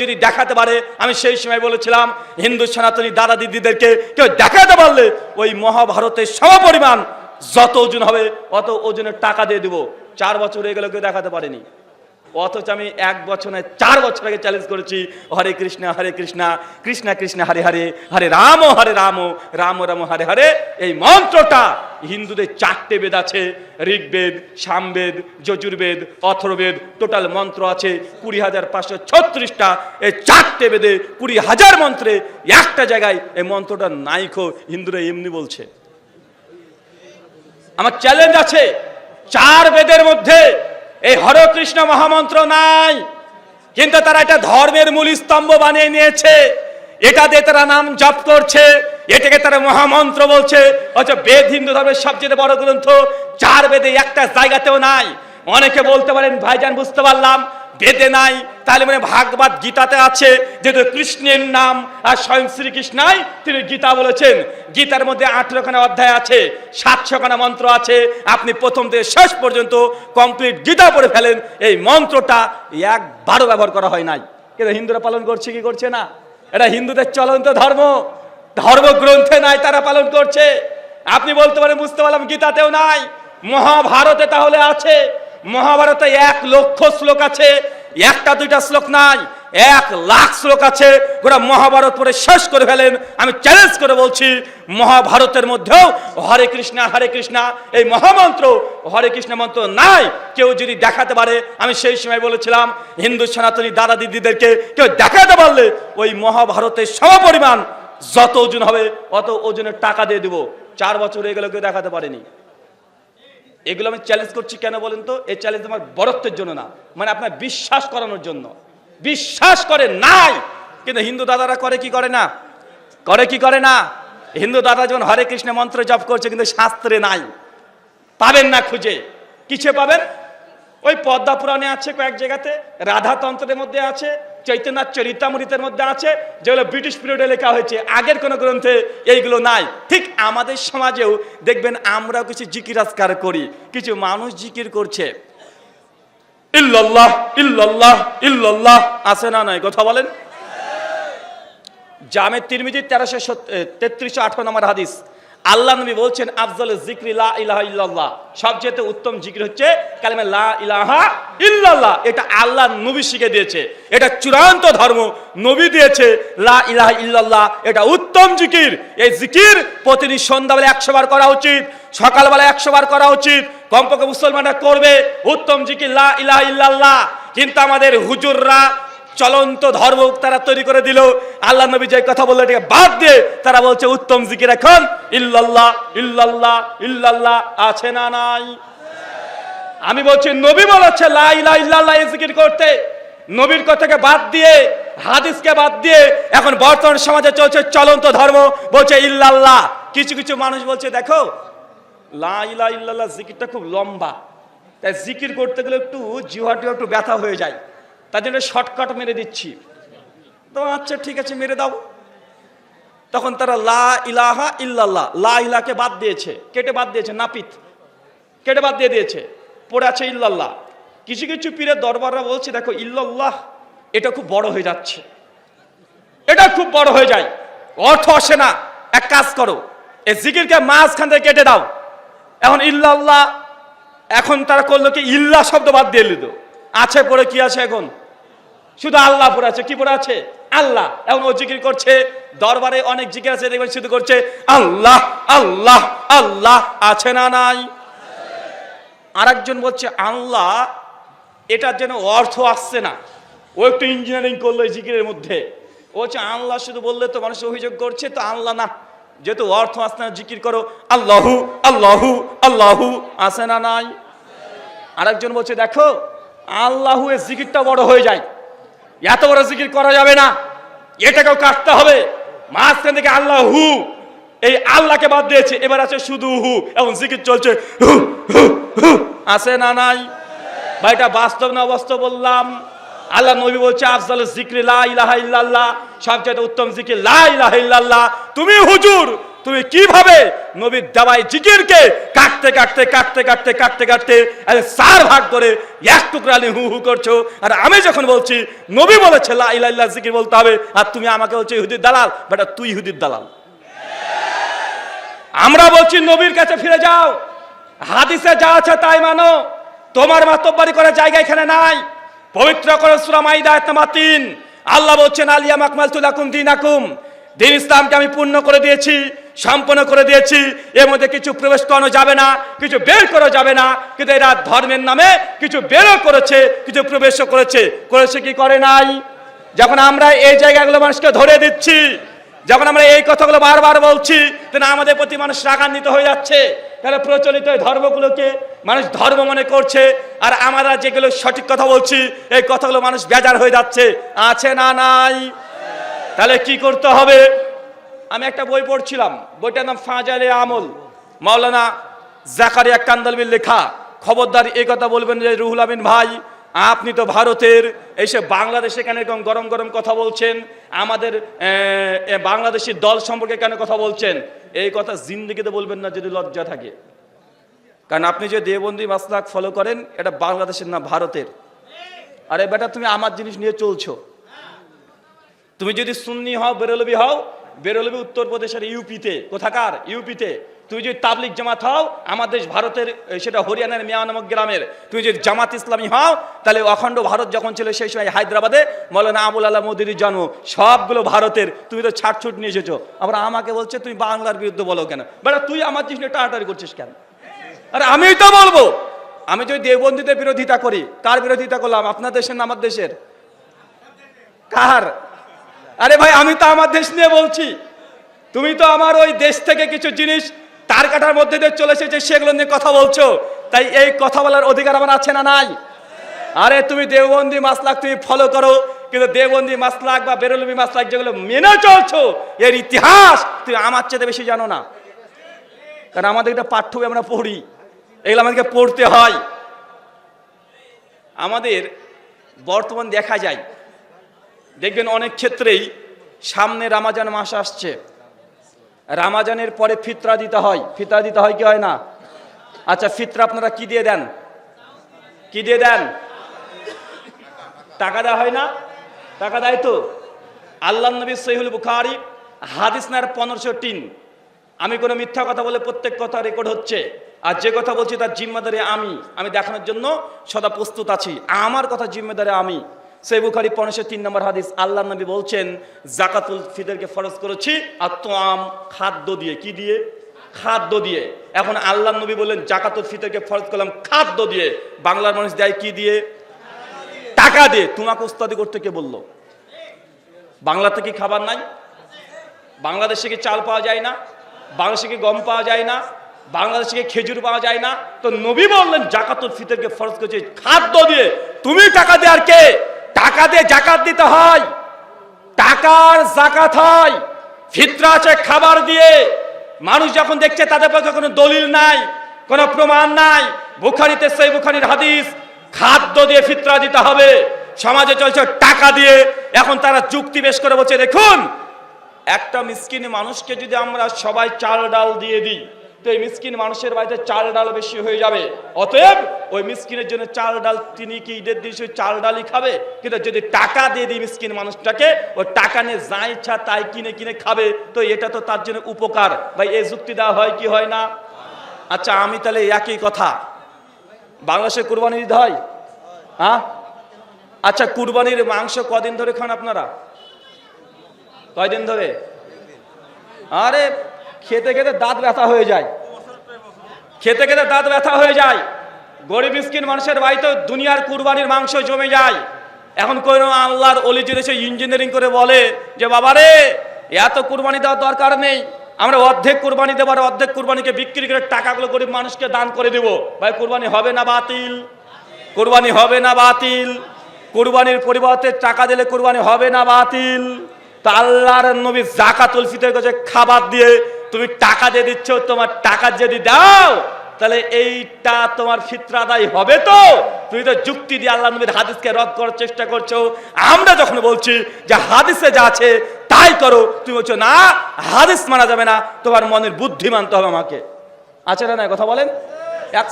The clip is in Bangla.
যদি দেখাতে পারে, আমি সেই সময় বলেছিলাম, হিন্দু সনাতনী দাদা দিদিদেরকে কেউ দেখাতে পারলে ওই মহাভারতের সমপরিমাণ যত ওজন হবে, অত ওজনের টাকা দিয়ে দেবো। চার বছর হয়ে গেল কেউ দেখাতে পারেনি। অথচ আমি এক বছর নয়, চার বছর আগে চ্যালেঞ্জ করেছি, হরে কৃষ্ণ হরে কৃষ্ণ কৃষ্ণ কৃষ্ণ, হরে হরে হরে রাম হরে রাম রাম রাম, হরে হরে। এই মন্ত্রটা হিন্দুদের চারটে বেদ আছে, ঋগ্বেদ, সামবেদ, যজুর্বেদ অথর্বেদ টোটাল মন্ত্র আছে কুড়ি হাজার পাঁচশো ছত্রিশটা। এই চারটে বেদে কুড়ি হাজার মন্ত্রে একটা জায়গায় এই মন্ত্রটা নাইকো হিন্দুরা এমনি বলছে। আমার চ্যালেঞ্জ আছে, চার বেদের মধ্যে এই হরে কৃষ্ণ মহামন্ত্র নাই। কিন্তু তারা এটা ধর্মের মূল স্তম্ভ বানিয়ে নিয়েছে। এটা দিয়ে তারা নাম জপ করছে, এটাকে তারা মহামন্ত্র বলছে। অথচ বেদ, হিন্দু ধর্মের সবচেয়ে বড় গ্রন্থ চার বেদে একটা জায়গাতেও নাই। অনেকে বলতে পারেন, ভাইজান, বুঝতে পারলাম বেদে নাই, তাহলে মানে ভাগবত গীতাতে আছে যেহেতু কৃষ্ণের নাম আর স্বয়ং শ্রীকৃষ্ণাই তিনি গীতা বলেছেন। গীতার মধ্যে আঠেরোখানা অধ্যায় আছে, সাতশোখানা মন্ত্র আছে, আপনি প্রথম থেকে শেষ পর্যন্ত কমপ্লিট গীতা পড়ে ফেলেন, এই মন্ত্রটা একবারও ব্যবহার করা হয় নাই। কিন্তু হিন্দুরা পালন করছে, কি করছে না? এটা হিন্দুদের চলন্ত ধর্ম, ধর্মগ্রন্থে নাই, তারা পালন করছে। আপনি বলতে পারেন, বুঝতে পারলাম গীতাতেও নাই, মহাভারতে তাহলে আছে। মহাভারতে এক লক্ষ শ্লোক আছে, একটা দুইটা শ্লোক নাই, এক লাখ শ্লোক আছে। গোটা মহাভারত পরে শেষ করে ফেলেন। আমি চ্যালেঞ্জ করে বলছি, মহাভারতের মধ্যেও হরে কৃষ্ণা হরে কৃষ্ণা, এই মহামন্ত্র, হরে কৃষ্ণ মন্ত্র নাই। কেউ যদি দেখাতে পারে, আমি সেই সময় বলেছিলাম, হিন্দু সনাতনী দাদা দিদিদেরকে কেউ দেখাতে পারলে ওই মহাভারতের সমপরিমাণ যত ওজন হবে, অত ওজনের টাকা দিয়ে দিব। চার বছর হয়ে গেল কেউ দেখাতে পারেনি। এগুলো আমি চ্যালেঞ্জ করছি কেন বলেন তো? এই চ্যালেঞ্জ আমার বরত্বের জন্য না। মানে আপনার বিশ্বাস করানোর জন্য। বিশ্বাস করে নাই। কিন্তু হিন্দু দাদারা করে কি করে না? করে কি করে না? হিন্দু দাদা যেমন হরে কৃষ্ণ মন্ত্র জপ করছে, কিন্তু শাস্ত্রে নাই। পাবেন না খুঁজে। কিসে পাবেন? ওই পদ্মা পুরাণে আছে কয়েক জায়গাতে। রাধাতন্ত্রের মধ্যে আছে। চৈতন্যার চরিতামৃতের মধ্যে আছে যেগুলো ব্রিটিশ পিরিয়ডে লেখা হয়েছে, আগের কোনো গ্রন্থে এইগুলো নাই। ঠিক আমাদের সমাজেও দেখবেন আমরাও কিছু জিকির আজকার করি, কিছু মানুষ জিকির করছে। ইল্লাল্লাহ ইল্লাল্লাহ ইল্লাল্লাহ, আছে না নয় কথা বলেন। জামে তিরমিজি তেরোশো তেত্রিশশো আঠারো নম্বর হাদিস। আল্লাহ নবী বলছেন, আফজল জিক্রি লা ইলাহা ইল্লাল্লাহ। সবচেয়ে উত্তম জিকির হচ্ছে কালেমে লা ইলাহা ইল্লাল্লাহ। এটা আল্লাহ নবী শিখে দিয়েছে। এটা চূড়ান্ত ধর্ম নবী দিয়েছে লা ইলাহা ইল্লাল্লাহ। এটা উত্তম জিকির এই জিকির প্রতিদিন সন্ধ্যাবেলা একশো বার করা উচিত, সকালবেলা একশো বার করা উচিত। কমপক্ষে মুসলমানরা করবে, উত্তম জিকির লা ইলাহা ইল্লাল্লাহ। কিন্তু আমাদের হুজুররা চলন্ত ধর্ম তারা তৈরি করে দিল। আল্লাহ নবী যে কথা বলল, এটাকে বাদ দিয়ে তারা বলছে, উত্তম জিকির এখন। ইল্লাল্লাহ ইল্লাল্লাহ ইল্লাল্লাহ, আছে না নাই? আমি বলছি, নবী বলেছে, লা ইলাহা ইল্লাল্লাহ জিকির করতে। নবীর কথাকে বাদ দিয়ে, হাদিসকে বাদ দিয়ে, এখন বর্তমান সমাজে চলছে চলন্ত ধর্ম, বলছে ইল্লাল্লাহ। কিছু কিছু মানুষ বলছে, দেখো, লা ইলাহা ইল্লাল্লাহ, জিকিরটা খুব লম্বা। তাই জিকির করতে গেলে একটু জিহাটিও একটু ব্যথা হয়ে যায়। তার জন্য শর্টকাট মেরে দিচ্ছি। তো আচ্ছা ঠিক আছে, মেরে দাও। তখন তারা লা ইলাহা ইল্লাল্লাহ, লা ইলাকে বাদ দিয়েছে। কেটে বাদ দিয়েছে, নাপিত। কেটে বাদ দিয়ে দিয়েছে, পড়ে আছে ইল্লাল্লাহ। কিছু কিছু পীরের দরবাররা বলছে, দেখো, ইল্লাল্লাহ, এটা খুব বড় হয়ে যাচ্ছে। এটা খুব বড় হয়ে যায়। অর্থ আসে না। এক কাজ করো, এই জিকিরকে মাঝখান থেকে কেটে দাও। এখন ইল্লাল্লাহ, এখন তারা করল কি ইল্লা শব্দ বাদ দিয়ে দিল। আছে পড়ে কি আছে এখন? শুধু আল্লাহ পড়ে আছে, কি পড়ে আছে? আল্লাহ। এখন ও জিকির করছে, দরবারে অনেক জিকির আছে, দেখবেন শুধু করছে, আল্লাহ আল্লাহ আল্লাহ, আছে না নাই? আরেকজন বলছে, আল্লাহ, এটার যেন অর্থ আসছে না। ও একটু ইঞ্জিনিয়ারিং করল এই জিকিরের মধ্যে। ও হচ্ছে আল্লাহ শুধু বললে তো মানুষ অভিযোগ করছে, তো আল্লাহ না। যেহেতু অর্থ আসছে না, জিকির করো, আল্লাহু আল্লাহু আল্লাহু আসে না নাই? আরেকজন বলছে, দেখো, আল্লাহু এর জিকিরটা বড় হয়ে যায়। এত বড় জিকির করা যাবে না। এটাকেও কাটতে হবে। মাঝখান থেকে আল্লাহ হু, এই আল্লাহকে বাদ দিয়েছে। এবার আছে শুধু হু এবং জিকির চলছে আছে না নাই? বা এটা বাস্তব না অবাস্তব বললাম। আল্লাহ নবী বলছে, আফজাল জিক্রি লা ইলাহা ইল্লাল্লাহ। সবচেয়ে উত্তম জিকির লা ইলাহা ইল্লাল্লাহ। তুমি হুজুর তুমি কীভাবে নবীর দাবাই জিকিরকে কাটতে কাটতে কাটতে কাটতে কাটতে কাটতে চার ভাগ করে এক টুকরা নিয়ে হু হু করছ? আর আমি যখন বলছি, নবী বলেছে, লা ইলাহা জিকির বলতে হবে, আর তুমি আমাকে বলছো ইহুদির দালাল বেটা, তুই ইহুদির দালাল। আমরা বলছি, নবীর কাছে ফিরে যাও। হাদিসে যা আছে তাই মানো। তোমার মাতব্বারি করার জায়গা এখানে নাই। পবিত্র করে সূরা মাইদা, আয়াত নাম্বার 3 আল্লাহ বলছেন আলিয়া মাকমালতু লাকুম দীনাকুম। দিন ইসলামকে আমি পূর্ণ করে দিয়েছি। সম্পন্ন করে দিয়েছি। এর মধ্যে কিছু প্রবেশ করানো যাবে না, কিছু বের করা যাবে না, কিন্তু এরা ধর্মের নামে কিছু বেরও করেছে, কিছু প্রবেশও করেছে। করেছে কি করে নাই? যখন আমরা এই জায়গাগুলো মানুষকে ধরে দিচ্ছি, যখন আমরা এই কথাগুলো বারবার বলছি, তাহলে আমাদের প্রতি মানুষ রাগান্বিত হয়ে যাচ্ছে। তাহলে প্রচলিত ধর্মগুলোকে মানুষ ধর্ম মনে করছে, আর আমরা যেগুলো সঠিক কথা বলছি, এই কথাগুলো মানুষ বেজার হয়ে যাচ্ছে। আছে না নাই? তাহলে কি করতে হবে? আমি একটা বই পড়ছিলাম বইটার নাম ফাজালে আমল। মাওলানা জাকারিয়া কান্দালবির লেখা। খবরদার এই কথা বলবেন যে রুহুল আমিন ভাই আপনি তো ভারতের এসে বাংলাদেশে কেন এরকম গরম গরম কথা বলছেন? আমাদের আহ, এ বাংলাদেশি দল সম্পর্কে কেন কথা বলছেন? এই কথা জিন্দিগিতে বলবেন না যদি লজ্জা থাকে। কারণ আপনি যে দেবন্দি মাসলাক ফলো করেন এটা বাংলাদেশের না ভারতের। আরে বেটা তুমি আমার জিনিস নিয়ে চলছো। তুমি যদি সুন্নি হও বেরলবি হও বেরলবি উত্তরপ্রদেশের ইউপিতে। কোথাকার? ইউপিতে। তুমি যদি তাবলিক জামাত হও আমাদের দেশ ভারতের সেটা হরিয়ানার মিয়া নামক গ্রামের। তুমি যদি জামাত ইসলামী হও, তাহলে অখণ্ড ভারত যখন ছিল, সেই সময় হায়দ্রাবাদে মৌলানা আবুল আল্লাহ মোদির জন্ম। সবগুলো ভারতের। তুমি তো ছাড়ছুট নিয়ে এসেছ। আবার আমাকে বলছে, তুমি বাংলার বিরুদ্ধে বলো কেন? বেটা, তুই আমার জিনিস নিয়ে টাটারি করছিস কেন? আরে আমি তো বলব। আমি যদি দেবন্দিতে বিরোধিতা করি, কার বিরোধিতা করলাম? আপনার দেশের না আমার দেশের? কার? আরে ভাই, আমি তো আমার দেশ নিয়ে বলছি। তুমি তো আমার ওই দেশ থেকে কিছু জিনিস তার কাটার মধ্যে দিয়ে চলে এসেছে, সেগুলো নিয়ে কথা বলছো। তাই এই কথা বলার অধিকার আমার আছে না নাই? আরে তুমি দেওবন্দি মাসলাক তুমি ফলো করো, কিন্তু দেওবন্দি মাসলাক বা বেরলবি মাসলাক যেগুলো মেনে চলছো, এর ইতিহাস তুমি আমার চেয়ে বেশি জানো না। কারণ আমাদের এটা পাঠ্য আমরা পড়ি, এগুলো আমাদেরকে পড়তে হয়। আমাদের বর্তমান দেখা যায় দেখবেন অনেক ক্ষেত্রেই সামনে রামাজান মাস আসছে। রামাজানের পরে ফিতরা দিতে হয়। ফিতরা দিতে হয় কি হয় না? আচ্ছা ফিতরা আপনারা কি দিয়ে দেন? কি দিয়ে দেন? টাকা দেওয়া হয় না? টাকা দেয় তো। আল্লাহ নবী সহিহুল বুখারি হাদিস নার পনেরোশো টিন আমি কোনো মিথ্যা কথা বলে প্রত্যেক কথা রেকর্ড হচ্ছে। আর যে কথা বলছি তার জিম্মাদারি আমি। আমি দেখানোর জন্য সদা প্রস্তুত আছি। আমার কথা জিম্মেদারি আমি। সেই বুখারি পনেরোশো তিন নম্বর হাদিস আল্লাহ নবী বলছেন, জাকাতুল ফিদরকে ফরজ করেছি আর তো আম খাদ্য দিয়ে। কি দিয়ে? খাদ্য দিয়ে। এখন আল্লাহ নবী বললেন, জাকাতুল ফিতরকে ফরজ করলাম খাদ্য দিয়ে। বাংলার মানুষ দেয় কি দিয়ে? টাকা দিয়ে। তোমাকে উস্তাদি করতে কে বলল? বাংলাতে কি খাবার নাই? বাংলাদেশে কি চাল পাওয়া যায় না? বাংলাদেশে কি গম পাওয়া যায় না? বাংলাদেশে কি খেজুর পাওয়া যায় না? তো নবী বললেন, জাকাতুল ফিতরকে ফরজ করেছে খাদ্য দিয়ে। তুমি টাকা দিয়ে আর কে? টাকা দিয়ে জাকাত দিতে হয়। টাকার জাকাত হয়। ফিতরা আছে খাবার দিয়ে। মানুষ যখন দেখছে তাদের পক্ষে কোনো দলিল নাই, কোনো প্রমাণ নাই, বুখারিতে সেই বুখারির হাদিস, খাদ্য দিয়ে ফিতরা দিতে হবে। সমাজে চলছে টাকা দিয়ে। এখন তারা যুক্তি বেশ করে বলছে, দেখুন, একটা মিসকিন মানুষকে যদি আমরা সবাই চাল ডাল দিয়ে দিই তো এই মিসকিন মানুষের বাড়িতে চাল ডাল বেশি হয়ে যাবে। অতএব ওই মিসকিনের জন্য চাল ডাল, তিনি কি ঈদের দিন সেই চাল ডালই খাবে? কিন্তু যদি টাকা দিয়ে দিই মিসকিন মানুষটাকে ও টাকা নিয়ে যা ইচ্ছা তাই কিনে কিনে খাবে। তো এটা তো তার জন্য উপকার। ভাই, এই যুক্তি দেওয়া হয় কি হয় না? আচ্ছা আমি তাহলে একই কথা। বাংলাদেশে কুরবানি ঈদ হয়? হ্যাঁ? আচ্ছা কুরবানির মাংস কদিন ধরে খান আপনারা? কয়দিন ধরে? আরে খেতে খেতে দাঁত ব্যথা হয়ে যায়। খেতে খেতে দাঁত ব্যথা হয়ে যায়। গরিব মিসকিন মানুষের বাড়িতে দুনিয়ার কুরবানির মাংস জমে যায়। এখন কোনো আল্লাহর অলি যদি সে ইঞ্জিনিয়ারিং করে বলে যে বাবা রে এত কুরবানি দেওয়ার দরকার নেই। আমরা অর্ধেক কুরবানি দেবার অর্ধেক কুরবানিকে বিক্রি করে টাকাগুলো গরিব মানুষকে দান করে দেব। ভাই, কুরবানি হবে না বাতিল। কুরবানি হবে না বাতিল। কুরবানির পরিবর্তে টাকা দিলে কুরবানি হবে না বাতিল। তা আল্লাহর নবী জাকাতুল ফিতর কাছে খাবার দিয়ে তুমি টাকা দিয়ে দিচ্ছ, তোমার টাকা যদি দাও, তাহলে এইটা তোমার ফিতরা আদায় হবে তো। তুমি তো যুক্তি দিয়ে আল্লাহ নবীর হাদিসকে রদ করার চেষ্টা করছ। আমরা যখন বলছি যে হাদিসে যা আছে, তাই করো, তুমি বলছো, না, হাদিস মানা যাবে না, তোমার মনের বুদ্ধি মানতে হবে আমাকে। আছে না কথা বলেন?